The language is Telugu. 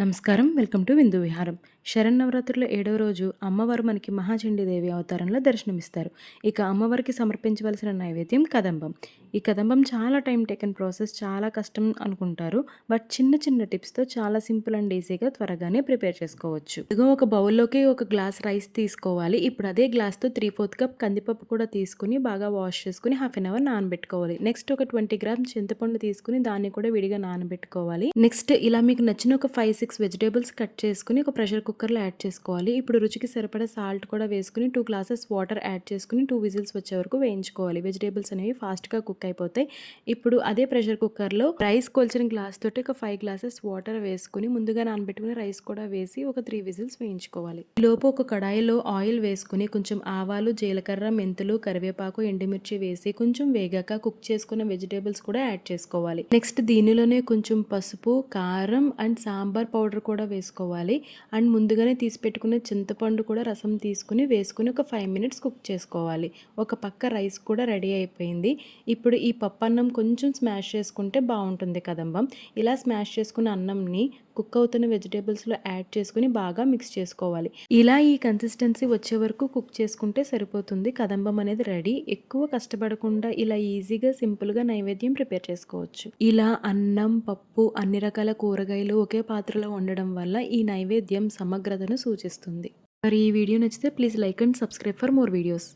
నమస్కారం. వెల్కమ్ టు విందు విహారం. శరన్నవరాత్రుల ఏడవ రోజు అమ్మవారు మనకి మహాచండీదేవి అవతారంలో దర్శనమిస్తారు. ఇక అమ్మవారికి సమర్పించవలసిన నైవేద్యం కదంబం. ఈ కదంబం చాలా టైం టేకన్ ప్రాసెస్ చాలా కష్టం అనుకుంటారు. బట్ చిన్న చిన్న టిప్స్తో చాలా సింపుల్ అండ్ ఈజీగా త్వరగానే ప్రిపేర్ చేసుకోవచ్చు. ఇదిగో ఒక బౌల్లోకి ఒక గ్లాస్ రైస్ తీసుకోవాలి. ఇప్పుడు అదే గ్లాస్తో త్రీ ఫోర్త్ కప్ కందిపప్పు కూడా తీసుకుని బాగా వాష్ చేసుకుని హాఫ్ అన్ అవర్ నానబెట్టుకోవాలి. నెక్స్ట్ ఒక ట్వంటీ గ్రామ్స్ చింతపండు తీసుకుని దాన్ని కూడా విడిగా నానబెట్టుకోవాలి. నెక్స్ట్ ఇలా మీకు నచ్చిన ఒక ఫైవ్ సిక్స్ వెజిటేబుల్స్ కట్ చేసుకుని ఒక ప్రెషర్ కుక్కర్లో యాడ్ చేసుకోవాలి. ఇప్పుడు రుచికి సరిపడా సాల్ట్ కూడా వేసుకుని టూ గ్లాసెస్ వాటర్ యాడ్ చేసుకుని టూ విజిల్స్ వచ్చే వరకు వేయించుకోవాలి. వెజిటేబుల్స్ అనేవి ఫాస్ట్గా కుక్ అయిపోతాయి. ఇప్పుడు అదే ప్రెషర్ కుక్కర్లో రైస్ కొలిచిన గ్లాస్ తోటి ఒక ఫైవ్ గ్లాసెస్ వాటర్ వేసుకుని ముందుగా నానబెట్టుకుని రైస్ కూడా వేసి ఒక త్రీ విజిల్స్ వేయించుకోవాలి. లోపు ఒక కడాయిలో ఆయిల్ వేసుకుని కొంచెం ఆవాలు జీలకర్ర మెంతులు కరివేపాకు ఎండుమిర్చి వేసి కొంచెం వేగాక కుక్ చేసుకున్న వెజిటేబుల్స్ కూడా యాడ్ చేసుకోవాలి. నెక్స్ట్ దీనిలోనే కొంచెం పసుపు కారం అండ్ సాంబార్ పౌడర్ కూడా వేసుకోవాలి. అండ్ ముందుగానే తీసి పెట్టుకున్న చింతపండు కూడా రసం తీసుకుని వేసుకుని ఒక ఫైవ్ మినిట్స్ కుక్ చేసుకోవాలి. ఒక పక్క రైస్ కూడా రెడీ అయిపోయింది. ఇప్పుడు ఈ పప్పు అన్నం కొంచెం స్మాష్ చేసుకుంటే బాగుంటుంది కదంబం. ఇలా స్మాష్ చేసుకున్న అన్నంని కుక్ అవుతున్న వెజిటేబుల్స్లో యాడ్ చేసుకుని బాగా మిక్స్ చేసుకోవాలి. ఇలా ఈ కన్సిస్టెన్సీ వచ్చే వరకు కుక్ చేసుకుంటే సరిపోతుంది. కదంబం అనేది రెడీ. ఎక్కువ కష్టపడకుండా ఇలా ఈజీగా సింపుల్గా నైవేద్యం ప్రిపేర్ చేసుకోవచ్చు. ఇలా అన్నం పప్పు అన్ని రకాల కూరగాయలు ఒకే పాత్రలో ఉండడం వల్ల ఈ నైవేద్యం సమగ్రతను సూచిస్తుంది. మరి ఈ వీడియో నచ్చితే please like and subscribe for more videos.